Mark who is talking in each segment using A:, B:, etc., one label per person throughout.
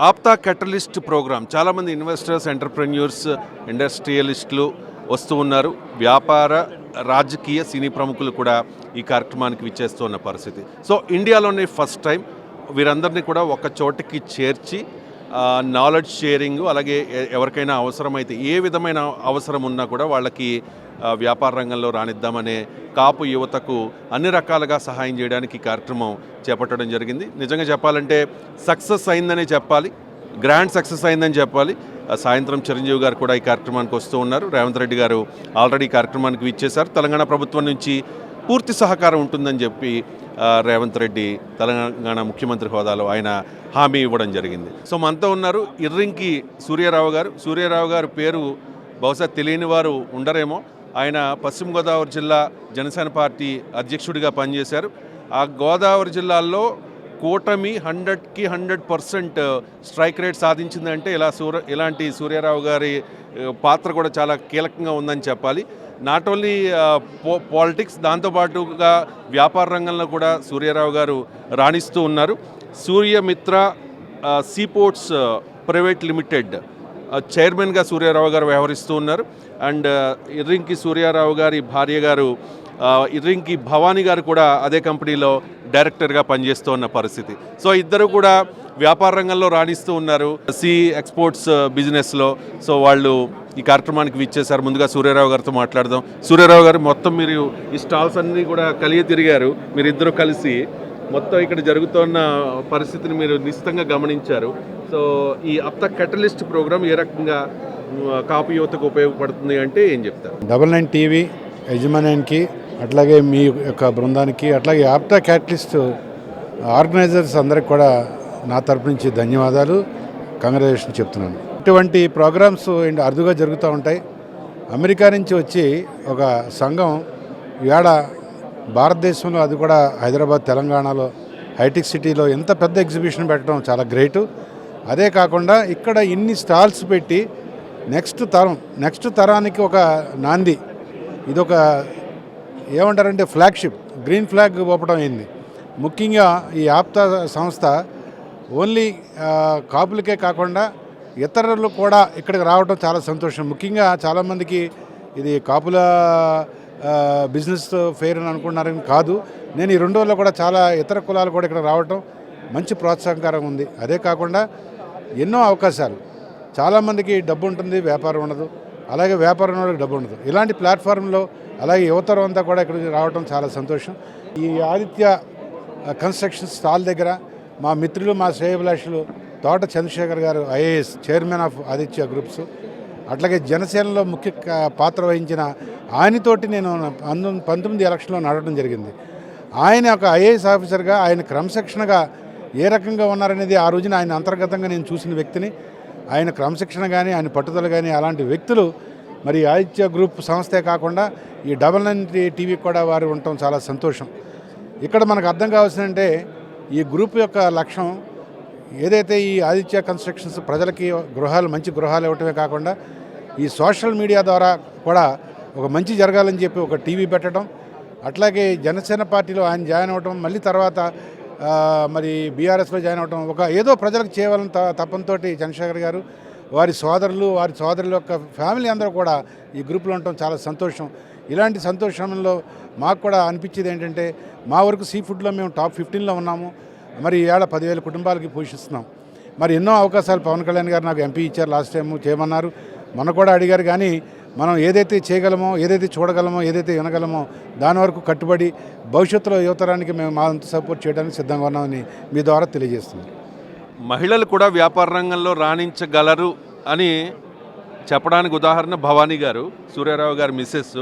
A: APTA catalyst program చాలామంది investors entrepreneurs ఇండస్ట్రియలిస్టులు వస్తూ ఉన్నారు. వ్యాపార రాజకీయ సినీ ప్రముఖులు కూడా ఈ కార్యక్రమానికి విచ్చేస్తున్న పరిస్థితి. సో ఇండియాలోనే ఫస్ట్ టైం వీరందరినీ కూడా ఒక చోటకి చేర్చి నాలెడ్జ్ షేరింగ్ అలాగే ఎ- ఎవరికైనా అవసరమైతే ఏ విధమైన అవసరం ఉన్నా కూడా వాళ్ళకి వ్యాపార రంగంలో రానిద్దామనే కాపు యువతకు అన్ని రకాలుగా సహాయం చేయడానికి ఈ కార్యక్రమం చేపట్టడం జరిగింది. నిజంగా చెప్పాలంటే సక్సెస్ అయిందనే చెప్పాలి. గ్రాండ్ సక్సెస్ అయిందని చెప్పాలి. సాయంత్రం చిరంజీవి గారు కూడా ఈ కార్యక్రమానికి వస్తూ ఉన్నారు. రేవంత్ రెడ్డి గారు ఆల్రెడీ కార్యక్రమానికి విచ్చేశారు. తెలంగాణ ప్రభుత్వం నుంచి పూర్తి సహకారం ఉంటుందని చెప్పి రేవంత్ రెడ్డి తెలంగాణ ముఖ్యమంత్రి హోదాలో ఆయన హామీ ఇవ్వడం జరిగింది. సో మనతో ఉన్నారు ఇర్రింకి సూర్యారావు గారు. సూర్యారావు గారు పేరు బహుశా తెలియని వారు ఉండరేమో. ఆయన పశ్చిమ గోదావరి జిల్లా జనసేన పార్టీ అధ్యక్షుడిగా పనిచేశారు. ఆ గోదావరి జిల్లాల్లో కూటమి హండ్రెడ్కి హండ్రెడ్ పర్సెంట్ స్ట్రైక్ రేట్ సాధించిందంటే ఇలా సూర్య ఇలాంటి సూర్యారావు గారి పాత్ర కూడా చాలా కీలకంగా ఉందని చెప్పాలి. నాట్ ఓన్లీ పాలిటిక్స్ దాంతోపాటుగా వ్యాపార రంగంలో కూడా సూర్యారావు గారు రాణిస్తూ ఉన్నారు. సూర్యమిత్ర సీపోర్ట్స్ ప్రైవేట్ లిమిటెడ్ చైర్మన్గా సూర్యారావు గారు వ్యవహరిస్తూ ఉన్నారు. అండ్ ఇర్రింకి సూర్యారావు గారి భార్య గారు ఇర్రింకి భవానీ గారు కూడా అదే కంపెనీలో డైరెక్టర్గా పనిచేస్తూ ఉన్న పరిస్థితి. సో ఇద్దరు కూడా వ్యాపార రంగంలో రాణిస్తూ ఉన్నారు. సి ఎక్స్పోర్ట్స్ uh, బిజినెస్లో సో వాళ్ళు ఈ కార్యక్రమానికి విచ్చేశారు. ముందుగా సూర్యారావు గారితో మాట్లాడదాం. సూర్యారావు గారు మొత్తం మీరు ఈ స్టాల్స్ అన్నీ కూడా కలిగి తిరిగారు. మీరు ఇద్దరు కలిసి మొత్తం ఇక్కడ జరుగుతున్న పరిస్థితిని మీరు నిశ్చితంగా గమనించారు. సో ఈ అప్త కెటలిస్ట్ ప్రోగ్రామ్ ఏ రకంగా కాపు యువతకు ఉపయోగపడుతుంది అంటే ఏం చెప్తారు?
B: డబల్ నైన్ టీవీ యజమాన్యానికి అట్లాగే మీ యొక్క బృందానికి అట్లాగే ఆప్తా క్యాటలిస్ట్ ఆర్గనైజర్స్ అందరికి కూడా నా తరపు నుంచి ధన్యవాదాలు. కంగ్రాచులేషన్ చెప్తున్నాను. ఇటువంటి ప్రోగ్రామ్స్ అండ్ అరుదుగా జరుగుతూ ఉంటాయి. అమెరికా నుంచి వచ్చి ఒక సంఘం ఇవాడ భారతదేశంలో అది కూడా హైదరాబాద్ తెలంగాణలో హైటెక్ సిటీలో ఎంత పెద్ద ఎగ్జిబిషన్ పెట్టడం చాలా గ్రేటు. అదే కాకుండా ఇక్కడ ఇన్ని స్టాల్స్ పెట్టి నెక్స్ట్ తరం నెక్స్ట్ తరానికి ఒక నాంది. ఇదొక ఏమంటారంటే ఫ్లాగ్షిప్ గ్రీన్ ఫ్లాగ్ ఊపడం అయింది. ముఖ్యంగా ఈ ఆప్తా సంస్థ ఓన్లీ కాపులకే కాకుండా ఇతరులు కూడా ఇక్కడికి రావడం చాలా సంతోషం. ముఖ్యంగా చాలామందికి ఇది కాపుల బిజినెస్ ఫెయిర్ అని అనుకున్నారని కాదు. నేను ఈ రెండు రోజుల్లో కూడా చాలా ఇతర కులాలు కూడా ఇక్కడ రావటం మంచి ప్రోత్సాహకరంగా ఉంది. అదే కాకుండా ఎన్నో అవకాశాలు. చాలామందికి డబ్బు ఉంటుంది వ్యాపారం ఉండదు. అలాగే వ్యాపారం వాళ్ళకి డబ్బు ఉండదు. ఇలాంటి ప్లాట్ఫామ్లో అలాగే యువతరం అంతా కూడా ఇక్కడికి రావడం చాలా సంతోషం. ఈ ఆదిత్య కన్స్ట్రక్షన్ స్టాల్ దగ్గర మా మిత్రులు మా శ్రేయభిలాషులు తోట చంద్రశేఖర్ గారు IAS chairman of Aditya groups. అట్లాగే జనసేనలో ముఖ్య పాత్ర వహించిన ఆయనతోటి నేను పంతొమ్మిది పంతొమ్మిది ఎలక్షన్లో నడవడం జరిగింది. ఆయన ఒక ఐఏఎస్ ఆఫీసర్గా ఆయన క్రమశిక్షణగా ఏ రకంగా ఉన్నారనేది ఆ రోజున ఆయన అంతర్గతంగా నేను చూసిన వ్యక్తిని. ఆయన క్రమశిక్షణ కానీ ఆయన పట్టుదల కానీ అలాంటి వ్యక్తులు మరి ఆదిత్య గ్రూప్ సంస్థే కాకుండా ఈ డబల్ నైన్ టీవీ కూడా వారు ఉండటం చాలా సంతోషం. ఇక్కడ మనకు అర్థం కావాల్సిందంటే ఈ గ్రూప్ యొక్క లక్ష్యం ఏదైతే ఈ ఆదిత్య కన్స్ట్రక్షన్స్ ప్రజలకి గృహాలు మంచి గృహాలు ఇవ్వటమే కాకుండా ఈ సోషల్ మీడియా ద్వారా కూడా ఒక మంచి జరగాలని చెప్పి ఒక టీవీ పెట్టడం అట్లాగే జనసేన పార్టీలో ఆయన జాయిన్ అవ్వటం మళ్ళీ తర్వాత మరి బీఆర్ఎస్లో జాయిన్ అవ్వటం ఒక ఏదో ప్రజలకు చేయాలని త తపంతో చంద్రశేఖర్ గారు వారి సోదరులు వారి సోదరుల యొక్క ఫ్యామిలీ అందరూ కూడా ఈ గ్రూప్లో ఉండటం చాలా సంతోషం. ఇలాంటి సంతోషంలో మాకు కూడా అనిపించేది ఏంటంటే మా వరకు సీ ఫుడ్లో మేము టాప్ ఫిఫ్టీన్లో ఉన్నాము. మరి ఈ ఏడ పదివేల కుటుంబాలకి పోషిస్తున్నాం. మరి ఎన్నో అవకాశాలు పవన్ కళ్యాణ్ గారు నాకు ఎంపీ ఇచ్చారు లాస్ట్ టైం చేయమన్నారు. మన కూడా అడిగారు కానీ మనం ఏదైతే చేయగలమో ఏదైతే చూడగలమో ఏదైతే వినగలమో దాని వరకు కట్టుబడి భవిష్యత్తులో యువతరానికి మేము మా సపోర్ట్ చేయడానికి సిద్ధంగా ఉన్నామని మీ ద్వారా తెలియజేస్తున్నాం.
A: మహిళలు కూడా వ్యాపార రంగంలో రాణించగలరు అని చెప్పడానికి ఉదాహరణ భవానీ గారు సూర్యారావు గారు మిస్సెస్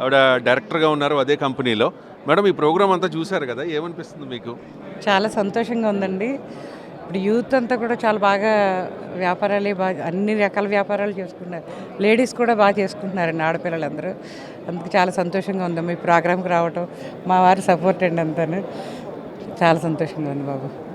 A: ఆవిడ డైరెక్టర్గా ఉన్నారు అదే కంపెనీలో. మేడం ఈ ప్రోగ్రామ్ అంతా చూశారు కదా ఏమనిపిస్తుంది మీకు?
C: చాలా సంతోషంగా ఉందండి. ఇప్పుడు యూత్ అంతా కూడా చాలా బాగా వ్యాపారాలే బాగా అన్ని రకాల వ్యాపారాలు చేసుకున్నారు. లేడీస్ కూడా బాగా చేసుకుంటున్నారండి ఆడపిల్లలందరూ. అందుకు చాలా సంతోషంగా ఉంది మీ ప్రోగ్రామ్కి రావటం. మా వారి సపోర్ట్ అండి అంతాను. చాలా సంతోషంగా ఉంది బాబు.